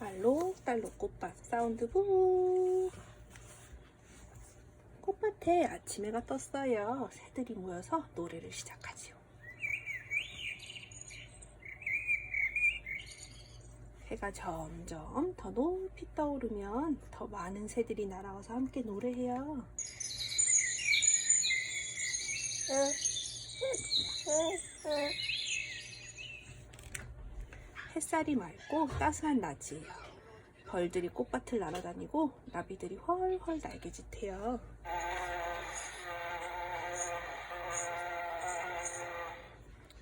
알록달록 꽃밭 사운드 부 꽃밭에 아침 해가 떴어요. 새들이 모여서 노래를 시작하지요. 해가 점점 더 높이 떠오르면 더 많은 새들이 날아와서 함께 노래해요. 햇살이 맑고 따스한 낮이에요. 벌들이 꽃밭을 날아다니고 나비들이 훨훨 날개짓해요.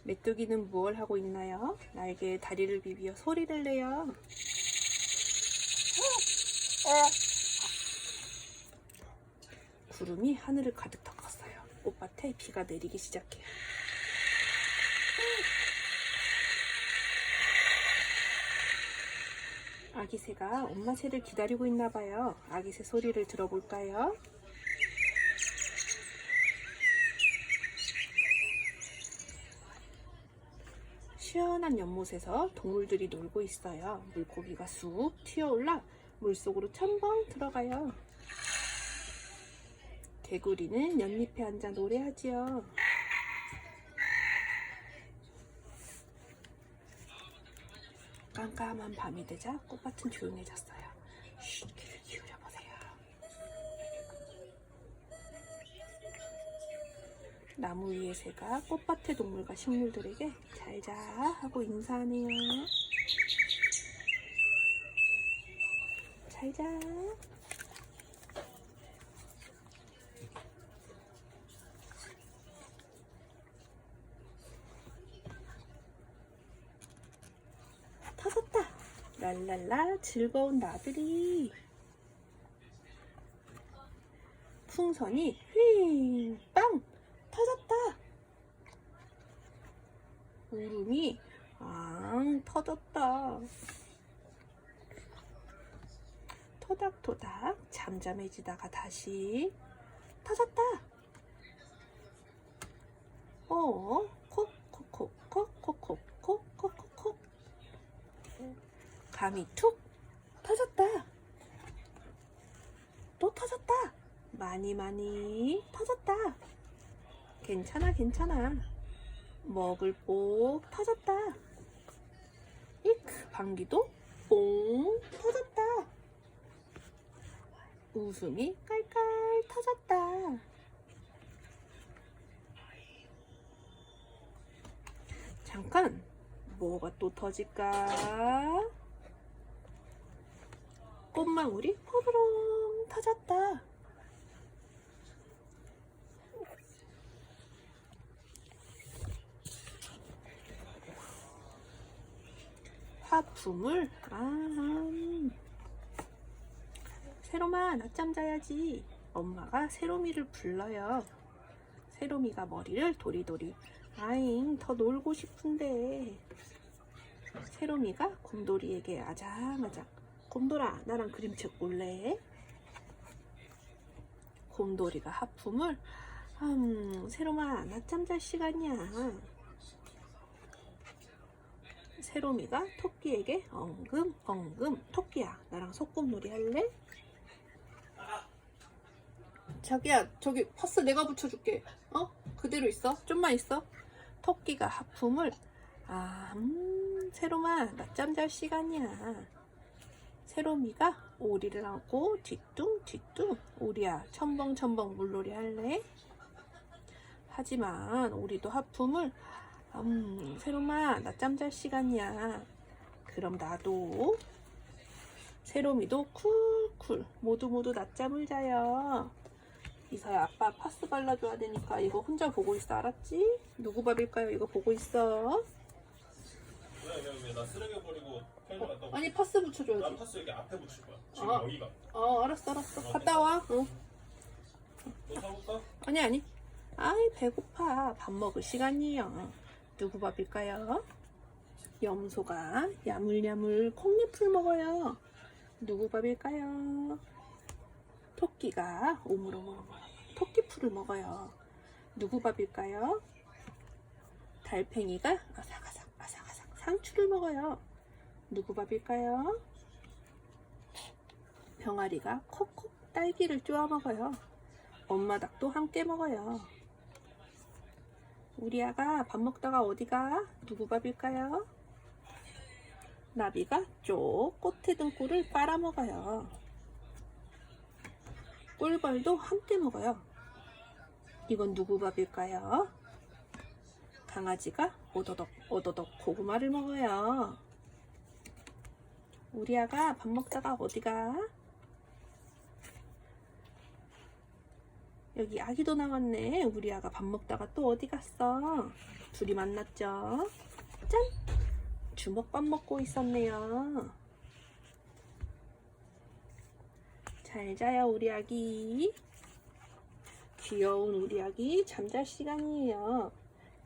메뚜기는 무얼 하고 있나요? 날개에 다리를 비비어 소리를 내요. 구름이 하늘을 가득 덮었어요. 꽃밭에 비가 내리기 시작해요. 아기 새가 엄마 새를 기다리고 있나 봐요. 아기 새 소리를 들어볼까요? 시원한 연못에서 동물들이 놀고 있어요. 물고기가 쑥 튀어올라 물속으로 첨벙 들어가요. 개구리는 연잎에 앉아 노래하지요. 깜깜한 밤이 되자 꽃밭은 조용해졌어요. 쉿, 귀를 기울여 보세요. 나무 위의 새가 꽃밭의 동물과 식물들에게 잘자 하고 인사하네요. 잘자. 랄랄라 즐거운 나들이. 풍선이 휘빵 터졌다. 울음이 왕 터졌다. 토닥토닥 잠잠해지다가 다시 터졌다. 어 콕콕콕콕콕콕. 감이 툭 터졌다. 또 터졌다. 많이 많이 터졌다. 괜찮아, 괜찮아. 먹을 뽁 터졌다. 이크, 방귀도 뽕 터졌다. 웃음이 깔깔 터졌다. 잠깐, 뭐가 또 터질까? 꽃망울이 포부렁 터졌다. 화품을 아 음. 세롬아 낮잠 자야지 엄마가 세롬이를 불러요 세롬이가 머리를 도리도리 아잉 더 놀고 싶은데 세롬이가 곰돌이에게 아작아작 곰돌아 나랑 그림책 볼래? 곰돌이가 하품을 음 세롬아 낮잠 잘 시간이야 세롬이가 토끼에게 엉금 엉금 토끼야 나랑 소꿉놀이 할래? 자기야 저기 파스 내가 붙여줄게 어? 그대로 있어 좀만 있어 토끼가 하품을 아 음, 세롬아 낮잠 잘 시간이야 세롬이가 오리를 안고 뒤뚱 뒤뚱 오리야 첨벙첨벙 물놀이 할래? 하지만 오리도 하품을 음, 세롬아, 낮잠 잘 시간이야. 그럼 나도. 세롬이도 쿨쿨. 모두 모두 낮잠을 자요. 이사야, 아빠 파스 발라줘야 되니까 이거 혼자 보고 있어, 알았지? 누구 밥일까요? 이거 보고 있어. 왜, 왜, 왜? 나 쓰레기 버리고. 아니, 파스 나 붙여줘야지. 파스 여기 앞에 붙일 거야. 지금 어. 여기가. 어, 알았어, 알았어. 갔다 와. 어. 너 사볼까? 아니, 아니. 아이, 배고파. 밥 먹을 시간이에요. 누구 밥일까요? 염소가 야물야물 콩잎을 먹어요. 누구 밥일까요? 토끼가 오물오물 토끼풀을 먹어요. 누구 밥일까요? 달팽이가 아삭아삭 아삭아삭 상추를 먹어요. 누구 밥일까요? 병아리가 콕콕 딸기를 쪼아 먹어요. 엄마 닭도 함께 먹어요. 우리 아가 밥 먹다가 어디가? 누구 밥일까요? 나비가 쪽 꽃에 든 꿀을 빨아먹어요. 꿀벌도 함께 먹어요. 이건 누구 밥일까요? 강아지가 오도독 오도독 고구마를 먹어요. 우리 아가 밥 먹다가 어디가? 여기 아기도 나왔네. 우리 아가 밥 먹다가 또 어디 갔어? 둘이 만났죠? 짠! 주먹밥 먹고 있었네요. 잘 자요, 우리 아기. 귀여운 우리 아기 잠잘 시간이에요.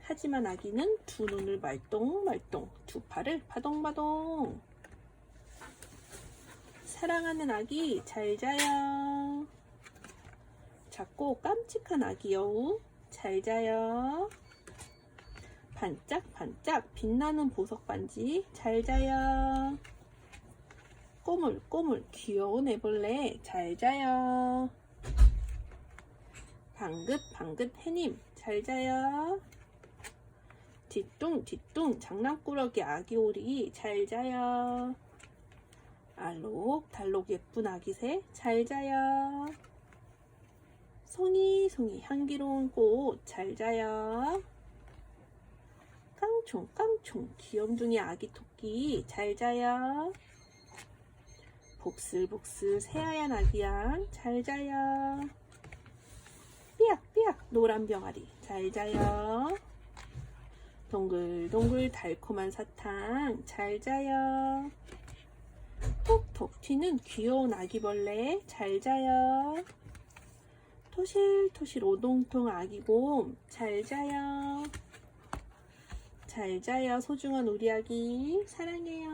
하지만 아기는 두 눈을 말똥말똥, 두 팔을 바동바동. 사랑하는 아기 잘 자요. 작고 깜찍한 아기 여우 잘 자요. 반짝반짝 빛나는 보석 반지 잘 자요. 꼬물꼬물 귀여운 애벌레 잘 자요. 방긋방긋 해님 잘 자요. 뒤뚱뒤뚱 장난꾸러기 아기 오리 잘 자요. 알록 달록 예쁜 아기새 잘 자요. 송이송이 향기로운 꽃 잘 자요. 깡총 깡총 귀염둥이 아기 토끼 잘 자요. 복슬복슬 새하얀 아기양 잘 자요. 삐약삐약 노란 병아리 잘 자요. 동글동글 달콤한 사탕 잘 자요. 톡톡 튀는 귀여운 아기벌레 잘 자요. 토실토실 오동통 아기곰 잘 자요. 잘 자요 소중한 우리 아기 사랑해요.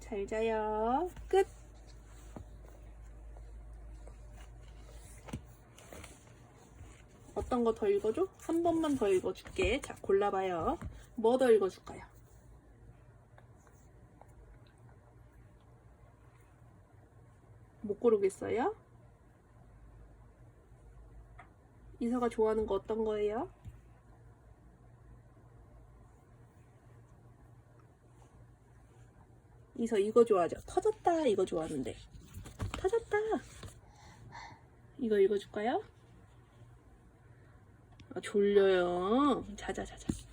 잘 자요. 끝. 어떤 거 더 읽어줘? 한 번만 더 읽어줄게. 자, 골라봐요. 뭐 더 읽어줄까요? 못 고르겠어요? 이사가 좋아하는 거 어떤 거예요? 이서 이거 좋아하죠? 터졌다 이거 좋아하는데 터졌다 이거 읽어줄까요? 아, 졸려요 자자 자자